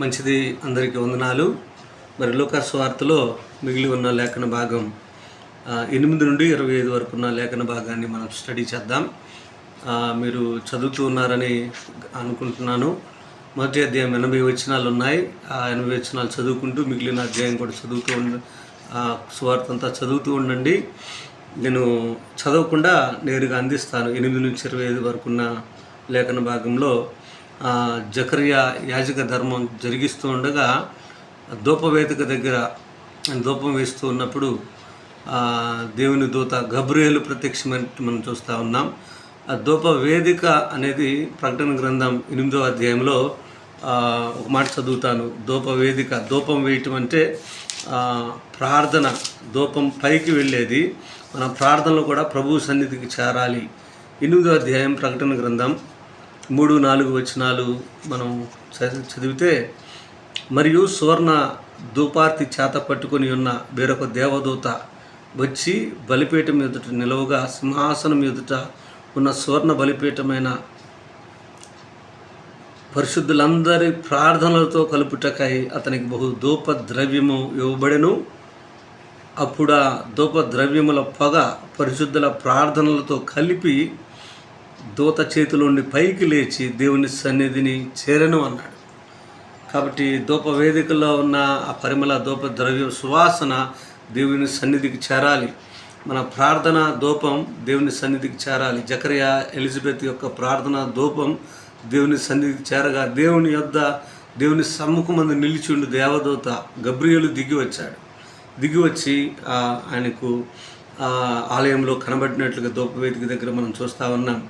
మంచిది అందరికీ వందనాలు. మరి లోకాస్ వార్తలో మిగిలి ఉన్న లేఖన భాగం ఎనిమిది నుండి ఇరవై ఐదు వరకు ఉన్న లేఖన భాగాన్ని మనం స్టడీ చేద్దాం. మీరు చదువుతూ ఉన్నారని అనుకుంటున్నాను. మొదటి అధ్యాయం ఎనభై వచనాలు ఉన్నాయి. ఆ ఎనభై వచనాలు చదువుకుంటూ మిగిలిన అధ్యాయం కూడా చదువుతూ ఉండ ఆ, సువార్త అంతా చదువుతూ ఉండండి. నేను చదవకుండా నేరుగా అందిస్తాను. ఎనిమిది నుంచి ఇరవై ఐదు వరకు ఉన్న లేఖన భాగంలో జకరియా యాజక ధర్మం జరిగిస్తూ ఉండగా దూపవేదిక దగ్గర దూపం వేస్తూ ఉన్నప్పుడు దేవుని దూత గబ్రియేలు ప్రత్యక్షమైన మనం చూస్తూ ఉన్నాం. ఆ ధూప వేదిక అనేది ప్రకటన గ్రంథం ఎనిమిదో అధ్యాయంలో ఒక మాట చదువుతాను. ధూప వేదిక ధూపం వేయటం అంటే ప్రార్థన దూపం పైకి వెళ్ళేది. మన ప్రార్థనలు కూడా ప్రభు సన్నిధికి చేరాలి. ఎనిమిదో అధ్యాయం ప్రకటన గ్రంథం. మూడు నాలుగు వచనాలు మనం చదివితే మరియు సువర్ణ ధూపార్తి చేత పట్టుకొని ఉన్న వేరొక దేవదూత వచ్చి బలిపీఠం ఎదుట నిలవుగా సింహాసనం ఎదుట ఉన్న సువర్ణ బలిపీఠమైన పరిశుద్ధులందరి ప్రార్థనలతో కలుపుటకై అతనికి బహు ధూప ద్రవ్యము ఇవ్వబడెను. అప్పుడు ఆ ధూప ద్రవ్యముల పొగ పరిశుద్ధుల ప్రార్థనలతో కలిపి దూత చేతిలోండి పైకి లేచి దేవుని సన్నిధిని చేరను అన్నాడు. కాబట్టి దూప వేదికలో ఉన్న ఆ పరిమళ దూప ద్రవ్య సువాసన దేవుని సన్నిధికి చేరాలి. మన ప్రార్థన దూపం దేవుని సన్నిధికి చేరాలి. జకరియా ఎలిజబెత్ యొక్క ప్రార్థన దూపం దేవుని సన్నిధికి చేరగా దేవుని యొద్ద దేవుని సమ్ముఖమందు నిలిచి ఉండి దేవదూత గబ్రియలు దిగి వచ్చాడు. దిగి వచ్చి ఆయనకు ఆలయంలో కనబడినట్లుగా ధూపవేదిక దగ్గర మనం చూస్తూ ఉన్నాం.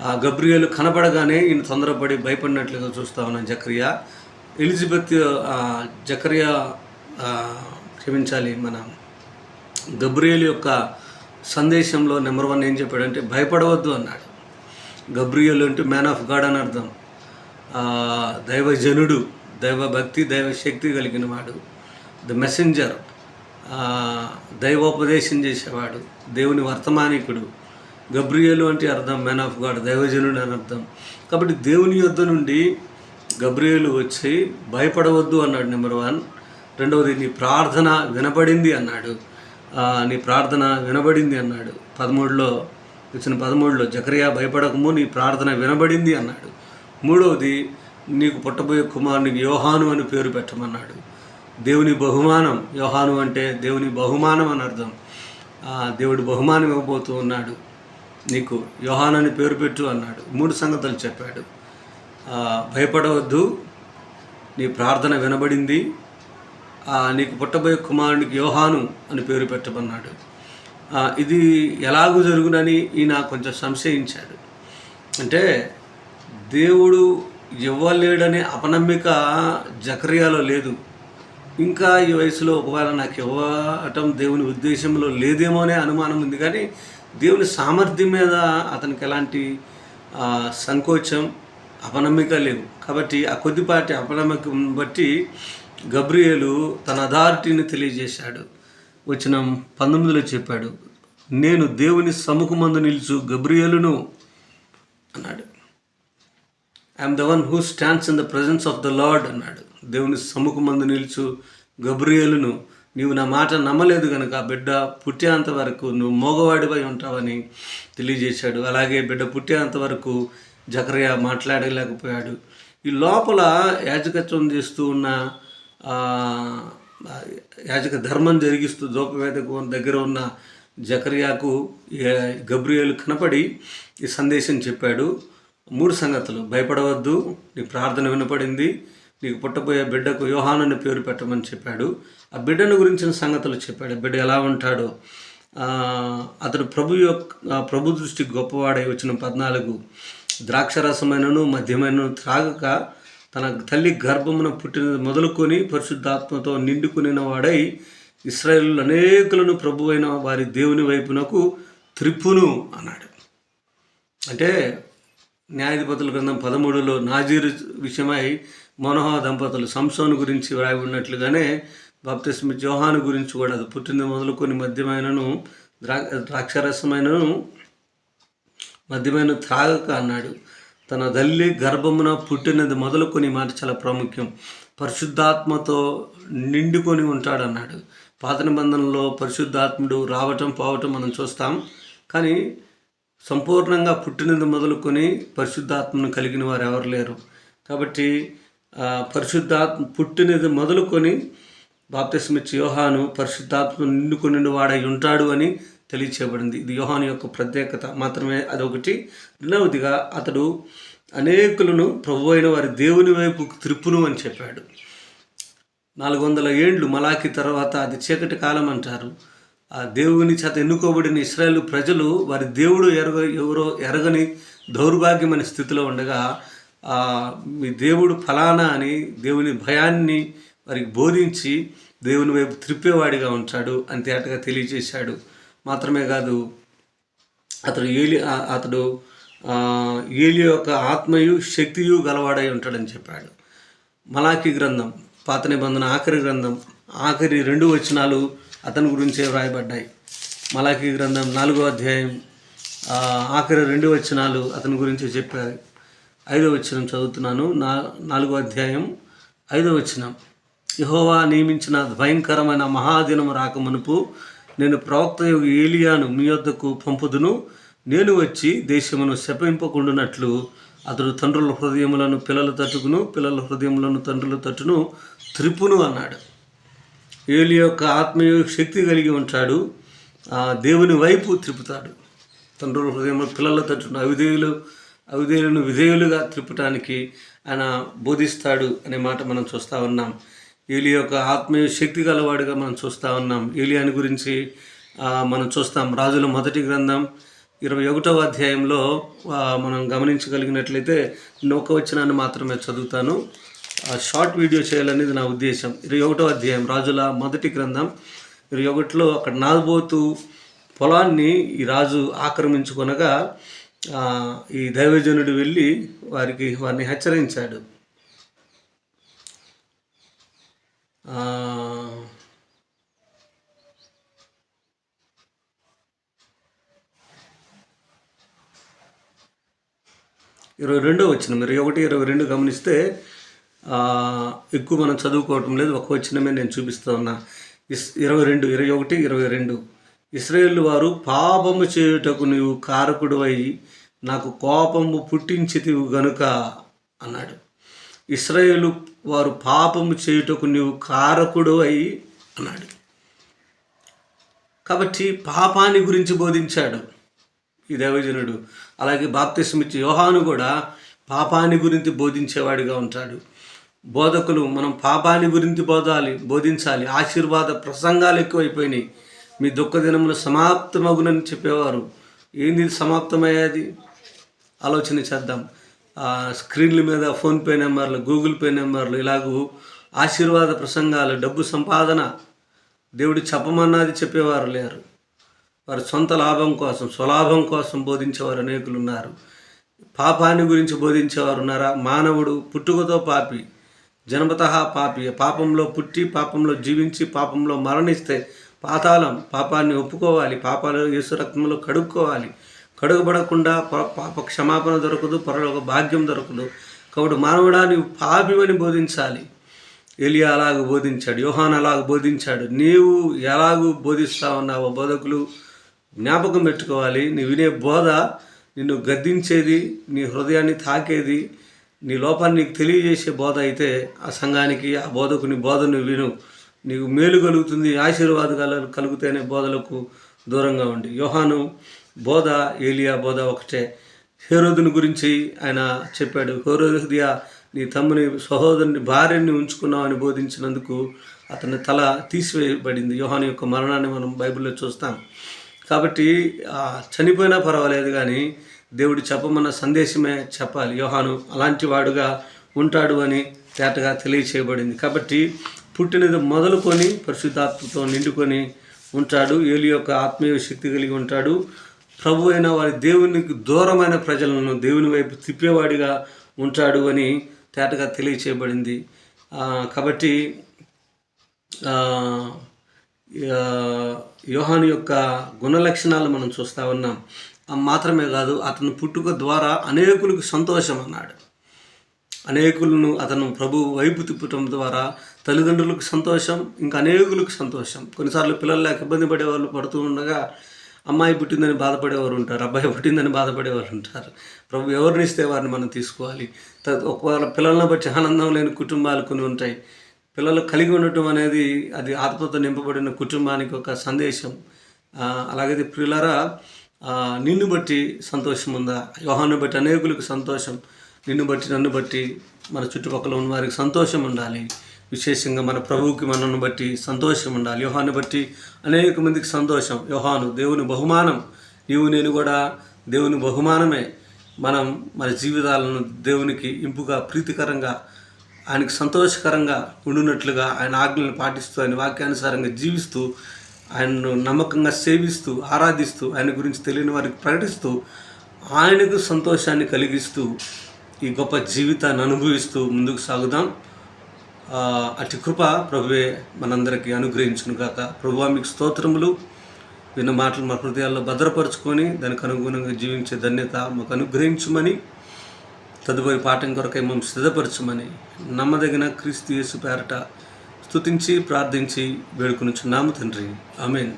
ఆ గబ్రియలు కనపడగానే ఈయన తొందరపడి భయపడినట్లుగా చూస్తా ఉన్నాం జక్రియా. ఎలిజబెత్ జకరియా క్షమించాలి మన గబ్రియల్ యొక్క సందేశంలో నెంబర్ వన్ ఏం చెప్పాడంటే భయపడవద్దు అన్నాడు. గబ్రియల్ అంటే మ్యాన్ ఆఫ్ గాడ్ అని అర్థం. దైవజనుడు దైవభక్తి దైవశక్తి కలిగిన వాడు. The messenger. దైవోపదేశం చేసేవాడు దేవుని వర్తమానికుడు. గబ్రియేలు అంటే అర్థం మ్యాన్ ఆఫ్ గాడ్ దైవజనుడు అని అర్థం. కాబట్టి దేవుని యొద్ద నుండి గబ్రియేలు వచ్చి భయపడవద్దు అన్నాడు నెంబర్ వన్. రెండవది నీ ప్రార్థన వినబడింది అన్నాడు. నీ ప్రార్థన వినబడింది అన్నాడు. పదమూడులో వచ్చిన పదమూడులో జకరియా భయపడకము నీ ప్రార్థన వినబడింది అన్నాడు. మూడవది నీకు పుట్టబోయే కుమారునికి యోహాను అని పేరు పెట్టమన్నాడు. దేవుని బహుమానం యోహాను అంటే దేవుని బహుమానం అని అర్థం. దేవుడు బహుమానం ఇవ్వబోతూ ఉన్నాడు. నీకు యోహాన్ అని పేరు పెట్టు అన్నాడు. మూడు సంగతులు చెప్పాడు. భయపడవద్దు. నీ ప్రార్థన వినబడింది. నీకు పుట్టబోయే కుమారునికి యోహాను అని పేరు పెట్టమన్నాడు. ఇది ఎలాగూ జరుగునని ఈయన కొంచెం సంశయించాడు. అంటే దేవుడు ఇవ్వలేడనే అపనమ్మిక జకరియాలో లేదు. ఇంకా ఈ వయసులో ఒకవేళ నాకు ఇవ్వటం దేవుని ఉద్దేశంలో లేదేమో అనే అనుమానం ఉంది కానీ దేవుని సామర్థ్యం మీద అతనికి ఎలాంటి సంకోచం అపనమ్మిక లేవు కాబట్టి ఆ కొద్దిపాటి అపనమ్మికం బట్టి గబ్రియేలు తన అథారిటీని తెలియజేశాడు. వచ్చిన పంతొమ్మిదిలో చెప్పాడు నేను దేవుని సముఖమందు నిలుచు గబ్రియేలును అన్నాడు. I'm the one who stands in the presence of the Lord అన్నాడు. దేవుని సముఖమందు నిలుచు గబ్రియేలును నీవు నా మాట నమ్మలేదు కనుక బిడ్డ పుట్టేంత వరకు నువ్వు మోగవాడిపై ఉంటావని తెలియజేశాడు. అలాగే బిడ్డ పుట్టేంత వరకు జకరియా మాట్లాడలేకపోయాడు. ఈ లోపల యాజకత్వం చేస్తూ ఉన్న యాజక ధర్మం జరిగిస్తూ దూపవేదకు దగ్గర ఉన్న జకరియాకు ఏ- గబ్రియేలు కనపడి ఈ సందేశం చెప్పాడు. మూడు సంగతులు. భయపడవద్దు. నీ ప్రార్థన వినపడింది. నీకు పుట్టబోయే బిడ్డకు యోహాను అని పేరు పెట్టమని చెప్పాడు. ఆ బిడ్డను గురించిన సంగతులు చెప్పాడు. బిడ్డ ఎలా ఉంటాడో. అతడు ప్రభు యొక్క ప్రభు దృష్టి గొప్పవాడై వచ్చిన పద్నాలుగు ద్రాక్షరసమైనను మద్యమైనను త్రాగక తన తల్లి గర్భమున పుట్టిన మొదలుకొని పరిశుద్ధాత్మతో నిండుకునిన వాడై ఇస్రాయేల్ అనేకులను ప్రభువైన వారి దేవుని వైపునకు త్రిప్పును అన్నాడు. అంటే న్యాయాధిపతుల గ్రంథం పదమూడులో నాజీరు విషయమై మనోహ దంపతులు సంసోను గురించి వ్రాయి ఉన్నట్లుగానే బాప్తిస్మ జోహాను గురించి కూడా అది పుట్టింది మొదలుకొని మద్యమైనను ద్రా ద్రాక్షరసమైనను మద్యమైన త్రాగక అన్నాడు. తన తల్లి గర్భమున పుట్టినది మొదలుకొని మాట చాలా ప్రాముఖ్యం. పరిశుద్ధాత్మతో నిండుకొని ఉంటాడన్నాడు. పాత నిబంధనలో పరిశుద్ధాత్ముడు రావటం పోవటం మనం చూస్తాం. కానీ సంపూర్ణంగా పుట్టినది మొదలుకొని పరిశుద్ధాత్మను కలిగిన వారు ఎవరు లేరు. కాబట్టి పరిశుద్ధాత్మ పుట్టినది మొదలుకొని బాప్తిస్మిచ్చి యోహాను పరిశుద్ధాత్మ నిండుకొని వాడై ఉంటాడు అని తెలియచేయబడింది. ఇది యోహాను యొక్క ప్రత్యేకత. మాత్రమే అదొకటి. రెండవదిగా అతడు అనేకులను ప్రభు అయిన వారి దేవుని వైపు త్రిప్పును అని చెప్పాడు. నాలుగు వందల ఏండ్లు మలాకి తర్వాత అది చీకటి కాలం అంటారు. ఆ దేవుని చేత ఎన్నుకోబడిన ఇస్రాయేల్ ప్రజలు వారి దేవుడు ఎరగ ఎవరో ఎరగని దౌర్భాగ్యమైన స్థితిలో ఉండగా మీ దేవుడు ఫలానా అని దేవుని భయాన్ని వారికి బోధించి దేవుని వైపు త్రిప్పేవాడిగా ఉంటాడు అని తేటగా తెలియజేశాడు. మాత్రమే కాదు అతడు ఏలి అతడు ఏలి యొక్క ఆత్మయు శక్తియు గలవాడై ఉంటాడని చెప్పాడు. మలాఖీ గ్రంథం పాత నిబంధన ఆఖరి గ్రంథం ఆఖరి రెండు వచనాలు అతని గురించే వ్రాయబడ్డాయి. మలాఖీ గ్రంథం నాలుగో అధ్యాయం ఆఖరి రెండు వచనాలు అతని గురించి చెప్పారు. ఐదో వచనం చదువుతున్నాను. నా నాలుగో అధ్యాయం ఐదో వచనం. యహోవా నియమించిన భయంకరమైన మహాదినం రాకమునుపు నేను ప్రవక్త యొక్క ఏలియాను మీ వద్దకు పంపుదును. నేను వచ్చి దేశమును శపింపకుండునట్లు అతడు తండ్రుల హృదయములను పిల్లలు తట్టుకును పిల్లల హృదయములను తండ్రులు తట్టును త్రిపును అన్నాడు. ఏలి యొక్క ఆత్మీయ శక్తి కలిగి ఉంటాడు. ఆ దేవుని వైపు త్రిపుతాడు తండ్రుల హృదయంలో పిల్లల తట్టును. అవిధేయులు అవిధేయులను విధేయులుగా త్రిప్పటానికి ఆయన బోధిస్తాడు అనే మాట మనం చూస్తూ ఉన్నాం. ఏలి యొక్క ఆత్మీయ శక్తి గలవాడుగా మనం చూస్తూ ఉన్నాం. ఏలియాని గురించి మనం చూస్తాం రాజుల మొదటి గ్రంథం ఇరవై ఒకటవ అధ్యాయంలో మనం గమనించగలిగినట్లయితే నొక్క వచ్చినాన్ని మాత్రమే చదువుతాను. ఆ షార్ట్ వీడియో చేయాలనేది నా ఉద్దేశం. ఇరవై ఒకటో అధ్యాయం రాజుల మొదటి గ్రంథం ఇరవై ఒకటిలో అక్కడ నాలుబోతు పొలాన్ని ఈ రాజు ఆక్రమించుకొనగా ఈ దైవజనుడు వెళ్ళి వారికి వారిని హెచ్చరించాడు. ఇరవై రెండో వచ్చిన ఇరవై ఒకటి ఇరవై రెండు గమనిస్తే ఎక్కువ మనం చదువుకోవటం లేదు ఒక వచ్చినమే నేను చూపిస్తూ ఉన్నా. ఇస్ ఇరవై రెండు ఇరవై ఒకటి ఇరవై రెండు. ఇస్రాయేల్ వారు పాపము చేయుటకు నీవు కారకుడువై నాకు కోపము పుట్టించితివు గనుక అన్నాడు. ఇస్రాయేలు వారు పాపము చేయుటకు నీవు కారకుడు అయి అన్నాడు. కాబట్టి పాపాన్ని గురించి బోధించాడు ఈ దేవజనుడు. అలాగే బాప్తిస్మిచ్చి యోహాను కూడా పాపాన్ని గురించి బోధించేవాడిగా ఉంటాడు. బోధకులు మనం పాపాన్ని గురించి బోధాలి బోధించాలి. ఆశీర్వాద ప్రసంగాలు ఎక్కువైపోయినాయి. మీ దుఃఖ దినములు సమాప్తమగునని చెప్పేవారు. ఏంది సమాప్తమయ్యేది? ఆలోచన చేద్దాం. స్క్రీన్ల మీద ఫోన్పే నెంబర్లు గూగుల్ పే నెంబర్లు ఇలాగూ ఆశీర్వాద ప్రసంగాలు డబ్బు సంపాదన. దేవుడు చెప్పమన్నది చెప్పేవారు లేరు. వారి సొంత లాభం కోసం స్వలాభం కోసం బోధించేవారు అనేకులు ఉన్నారు పాపాన్ని గురించి బోధించేవారు ఉన్నారా? మానవుడు పుట్టుకతో పాపి జన్మత పాపి. పాపంలో పుట్టి పాపంలో జీవించి పాపంలో మరణిస్తే పాతాళం పాపాన్ని ఒప్పుకోవాలి. పాపాలు యేసు రక్తంలో కడుక్కోవాలి. కడుగబడకుండా పాప క్షమాపణ దొరకదు పరలోక భాగ్యం దొరకదు. కాబట్టి మానవుడా నీవు పాపివని బోధించాలి. ఎలియా అలాగ బోధించాడు యోహాన్ అలాగ బోధించాడు. నీవు ఎలాగూ బోధిస్తా ఉన్నావో బోధకులు జ్ఞాపకం పెట్టుకోవాలి. నీ వినే బోధ నిన్ను గద్దించేది నీ హృదయాన్ని తాకేది నీ లోపాన్ని నీకు తెలియజేసే బోధ అయితే ఆ సంఘానికి ఆ బోధకుని బోధను విను. నీకు మేలు కలుగుతుంది ఆశీర్వాదాలు కలుగుతాయనే బోధలకు దూరంగా ఉండి. యోహాను బోధ ఏలియా బోధ ఒకటే. హేరోదుని గురించి ఆయన చెప్పాడు హేరోదియా నీ తమ్ముని సహోదరుని భార్యని ఉంచుకున్నావని బోధించినందుకు అతని తల తీసివేయబడింది. యోహాను యొక్క మరణాన్ని మనం బైబిల్లో చూస్తాం. కాబట్టి చనిపోయినా పర్వాలేదు కానీ దేవుడు చెప్పమన్న సందేశమే చెప్పాలి. యోహాను అలాంటి వాడుగా ఉంటాడు అని తేటగా తెలియచేయబడింది. కాబట్టి పుట్టినది మొదలుకొని పరిశుద్ధాత్మతో నిండుకొని ఉంటాడు. ఏలి యొక్క ఆత్మీయ శక్తి కలిగి ఉంటాడు. ప్రభు అయిన వారి దేవునికి దూరమైన ప్రజలను దేవుని వైపు తిప్పేవాడిగా ఉంటాడు అని తేటగా తెలియచేయబడింది. కాబట్టి యోహాను యొక్క గుణ లక్షణాలు మనం చూస్తూ ఉన్నాం. మాత్రమే కాదు అతను పుట్టుక ద్వారా అనేకులకు సంతోషం అన్నాడు. అనేకులను అతను ప్రభు వైపు తిప్పటం ద్వారా తల్లిదండ్రులకు సంతోషం ఇంకా అనేకులకు సంతోషం. కొన్నిసార్లు పిల్లలు లేక ఇబ్బంది పడేవాళ్ళు పడుతూ ఉండగా అమ్మాయి పుట్టిందని బాధపడేవారు ఉంటారు అబ్బాయి పుట్టిందని బాధపడేవారు ఉంటారు. ప్రభు ఎవరిని ఇస్తే వారిని మనం తీసుకోవాలి? త- ఒకవేళ పిల్లలను బట్టి ఆనందం లేని కుటుంబాలు కొన్ని ఉంటాయి. పిల్లలు కలిగి ఉండటం అనేది అది ఆత్మతో నింపబడిన కుటుంబానికి ఒక సందేశం. అలాగే ప్రియులారా నిన్ను బట్టి సంతోషం ఉందా? యోహాన్ని బట్టి అనేకులకు సంతోషం. నిన్ను బట్టి నన్ను బట్టి మన చుట్టుపక్కల ఉన్న వారికి సంతోషం ఉండాలి. విశేషంగా మన ప్రభువుకి మనల్ని బట్టి సంతోషం ఉండాలి. యోహాన్ని బట్టి అనేక మందికి సంతోషం. యోహాను దేవుని బహుమానం. నీవు నేను కూడా దేవుని బహుమానమే. మనం మన జీవితాలను దేవునికి ఇంపుగా ప్రీతికరంగా ఆయనకు సంతోషకరంగా ఉండునట్లుగా ఆయన ఆజ్ఞలను పాటిస్తూ ఆయన వాక్యానుసారంగా జీవిస్తూ ఆయనను నమ్మకంగా సేవిస్తూ ఆరాధిస్తూ ఆయన గురించి తెలియని వారికి ప్రకటిస్తూ ఆయనకు సంతోషాన్ని కలిగిస్తూ ఈ గొప్ప జీవితాన్ని అనుభవిస్తూ ముందుకు సాగుదాం. అటు కృప ప్రభువే మనందరికీ అనుగ్రహించును కాక ప్రభువా మీకు స్తోత్రములు. విన్న మాటలు మా హృదయాల్లో భద్రపరుచుకొని దానికి అనుగుణంగా జీవించే ధన్యత మాకు అనుగ్రహించమని తదుపరి పాఠం కొరకై మమ్మల్ని సిద్ధపరచమని నమ్మదగిన క్రీస్తు యేసు పేరట స్తుతించి ప్రార్థించి వేడుకొనుచున్నాము తండ్రి. ఆమెన్.